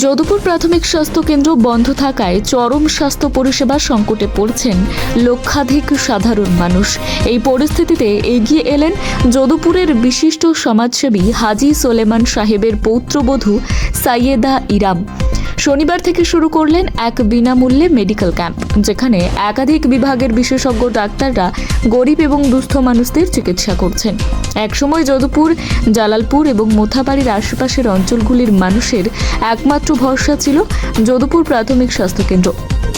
যদুপুর প্রাথমিক স্বাস্থ্য কেন্দ্র বন্ধ থাকায় চরম স্বাস্থ্য পরিষেবা সংকটে পড়ছেন লক্ষাধিক সাধারণ মানুষ। এই পরিস্থিতিতে এগিয়ে এলেন যদুপুরের বিশিষ্ট সমাজসেবী হাজি সোলেমান সাহেবের পৌত্রবধূ সাইয়েদা ইরাম। শনিবার থেকে শুরু করলেন এক বিনামূল্যে মেডিকেল ক্যাম্প, যেখানে একাধিক বিভাগের বিশেষজ্ঞ ডাক্তাররা গরিব এবং দুস্থ মানুষদের চিকিৎসা করছেন। একসময় যদুপুর, জালালপুর এবং মোথাবাড়ির আশেপাশের অঞ্চলগুলির মানুষের একমাত্র ভরসা ছিল যদুপুর প্রাথমিক স্বাস্থ্যকেন্দ্র।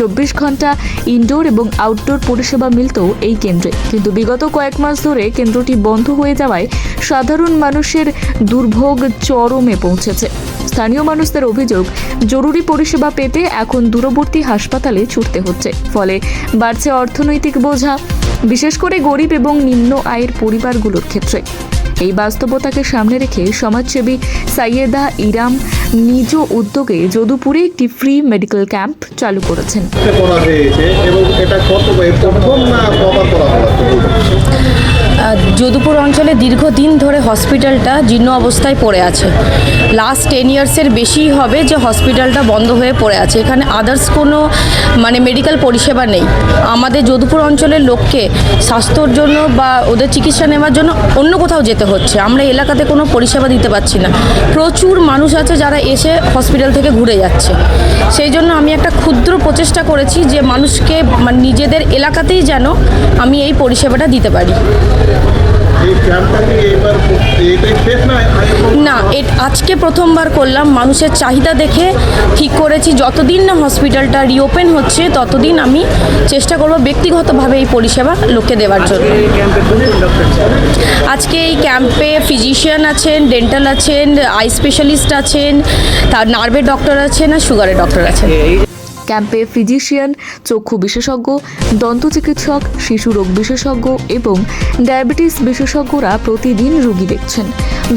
চব্বিশ ঘণ্টা ইনডোর এবং আউটডোর পরিষেবা মিলত এই কেন্দ্রে। কিন্তু বিগত কয়েক মাস ধরে কেন্দ্রটি বন্ধ হয়ে যাওয়ায় সাধারণ মানুষের দুর্ভোগ চরমে পৌঁছেছে। স্থানীয় মানুষদের অভিযোগ, জরুরি পরিষেবা পেতে এখন দূরবর্তী হাসপাতালে ছুটতে হচ্ছে। ফলে বাড়ছে অর্থনৈতিক বোঝা, বিশেষ করে গরিব এবং নিম্ন আয়ের পরিবারগুলোর ক্ষেত্রে। এই বাস্তবতাকে সামনে রেখে সমাজসেবী সাইয়েদা ইরাম নিজ উদ্যোগে যদুপুরে একটি ফ্রি মেডিকেল ক্যাম্প চালু করেছেন এবং এটা কত প্রথম না করা যদুপুর অঞ্চলে দীর্ঘদিন ধরে হসপিটালটা জীর্ণ অবস্থায় পড়ে আছে। লাস্ট টেন ইয়ার্সের বেশি হবে যে হসপিটালটা বন্ধ হয়ে পড়ে আছে। এখানে আদার্স কোনো মানে মেডিকেল পরিষেবা নেই। আমাদের যদুপুর অঞ্চলের লোককে স্বাস্থ্যর জন্য বা ওদের চিকিৎসা নেওয়ার জন্য অন্য কোথাও যেতে হচ্ছে। আমরা এলাকাতে কোনো পরিষেবা দিতে পারছি না। প্রচুর মানুষ আছে যারা এসে হসপিটাল থেকে ঘুরে যাচ্ছে। সেই জন্য আমি একটা ক্ষুদ্র প্রচেষ্টা করেছি যে মানুষকে মানে নিজেদের এলাকাতেই যেন আমি এই পরিষেবাটা দিতে পারি। না? এট আজকে প্রথমবার করলাম। মানুষের চাহিদা দেখে ঠিক করেছি। যতদিন না হসপিটালটা রিওপেন হচ্ছে ততদিন আমি চেষ্টা করব ব্যক্তিগতভাবে এই পরিষেবা লোককে দেওয়ার জন্য। আজকে এই ক্যাম্পে ফিজিশিয়ান আছেন ডেন্টাল আছেন আই স্পেশালিস্ট আছেন তার নার্ভের ডক্টর আছেন আর সুগারের ডক্টর আছেন। ক্যাম্পে ফিজিশিয়ান, চক্ষু বিশেষজ্ঞ দন্ত চিকিৎসক শিশু রোগ বিশেষজ্ঞ এবং ডায়াবেটিস বিশেষজ্ঞরা প্রতিদিন রোগী দেখছেন।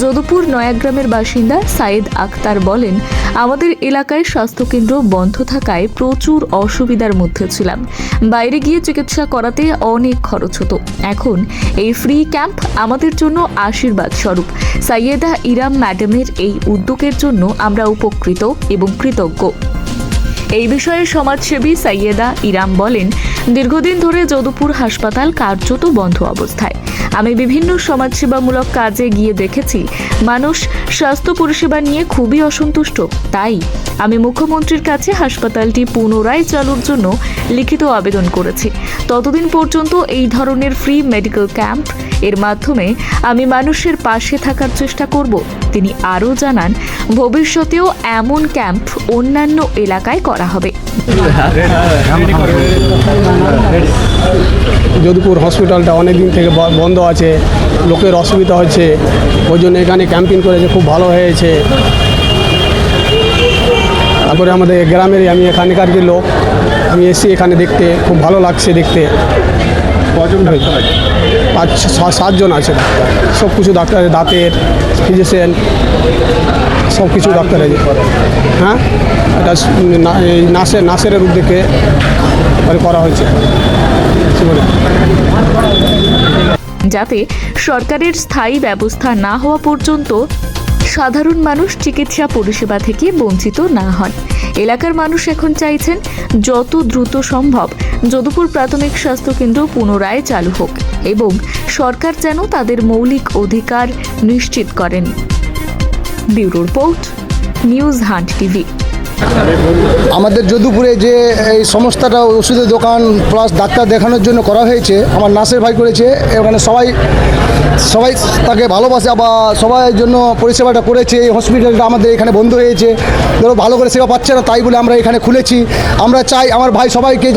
যদুপুর নয়াগ্রামের বাসিন্দা সাইদ আক্তার বলেন, আমাদের এলাকায় স্বাস্থ্যকেন্দ্র বন্ধ থাকায় প্রচুর অসুবিধার মধ্যে ছিলাম। বাইরে গিয়ে চিকিৎসা করাতে অনেক খরচ হতো। এখন এই ফ্রি ক্যাম্প আমাদের জন্য আশীর্বাদ স্বরূপ। সাইয়েদা ইরাম ম্যাডামের এই উদ্যোগের জন্য আমরা উপকৃত এবং কৃতজ্ঞ। এই বিষয়ে সমাজসেবী সাইয়েদা ইরাম বলেন দীর্ঘদিন ধরে যদুপুর হাসপাতাল কার্যত বন্ধ অবস্থায়। আমি বিভিন্ন সমাজসেবামূলক কাজে গিয়ে দেখেছি, মানুষ স্বাস্থ্য পরিষেবা নিয়ে খুবই অসন্তুষ্ট। তাই আমি মুখ্যমন্ত্রীর কাছে হাসপাতালটি পুনরায় চালুর জন্য লিখিত আবেদন করেছি। ততদিন পর্যন্ত এই ধরনের ফ্রি মেডিকেল ক্যাম্প এর মাধ্যমে আমি মানুষের পাশে থাকার চেষ্টা করব। তিনি আরও জানান, ভবিষ্যতেও এমন ক্যাম্প অন্যান্য এলাকায় করা হবে। যদুপুর হসপিটালটা অনেক দিন থেকে বন্ধ আছে লোকের অসুবিধা হচ্ছে ওই জন্য এখানে ক্যাম্পিং করেছে খুব ভালো হয়েছে। তারপরে আমাদের গ্রামেরই আমি এখানকার যে লোক আমি এসছি এখানে দেখতে খুব ভালো লাগছে দেখতে। কজন পাঁচ সাতজন আছে ডাক্তার। সব কিছু ডাক্তার আছে, দাঁতের ফিজিশিয়ান সব কিছু ডাক্তার আছে। হ্যাঁ? এটা নাসের নাসেরের উদ্যোগে মানে করা হয়েছে। যাতে সরকারের স্থায়ী ব্যবস্থা না হওয়া পর্যন্ত সাধারণ মানুষ চিকিৎসা পরিষেবা থেকে বঞ্চিত না হন। এলাকার মানুষ এখন চাইছেন যত দ্রুত সম্ভব যদুপুর প্রাথমিক স্বাস্থ্যকেন্দ্র পুনরায় চালু হোক এবং সরকার যেন তাদের মৌলিক অধিকার নিশ্চিত করেন। Bureau report, news hunt TV. আমাদের যদুপুরে যে এই সংস্থাটা ওষুধের দোকান প্লাস ডাক্তার দেখানোর জন্য করা হয়েছে, আমার নাসের ভাই করেছে, এখানে সবাই সবাই তাকে ভালোবাসে বা সবাই জন্য পরিষেবাটা করেছে, এই হসপিটালটা আমাদের এখানে বন্ধ হয়েছে। ধরো ভালো করে সেবা পাচ্ছে না, তাই বলে আমরা এখানে খুলেছি। আমরা চাই আমার ভাই সবাইকে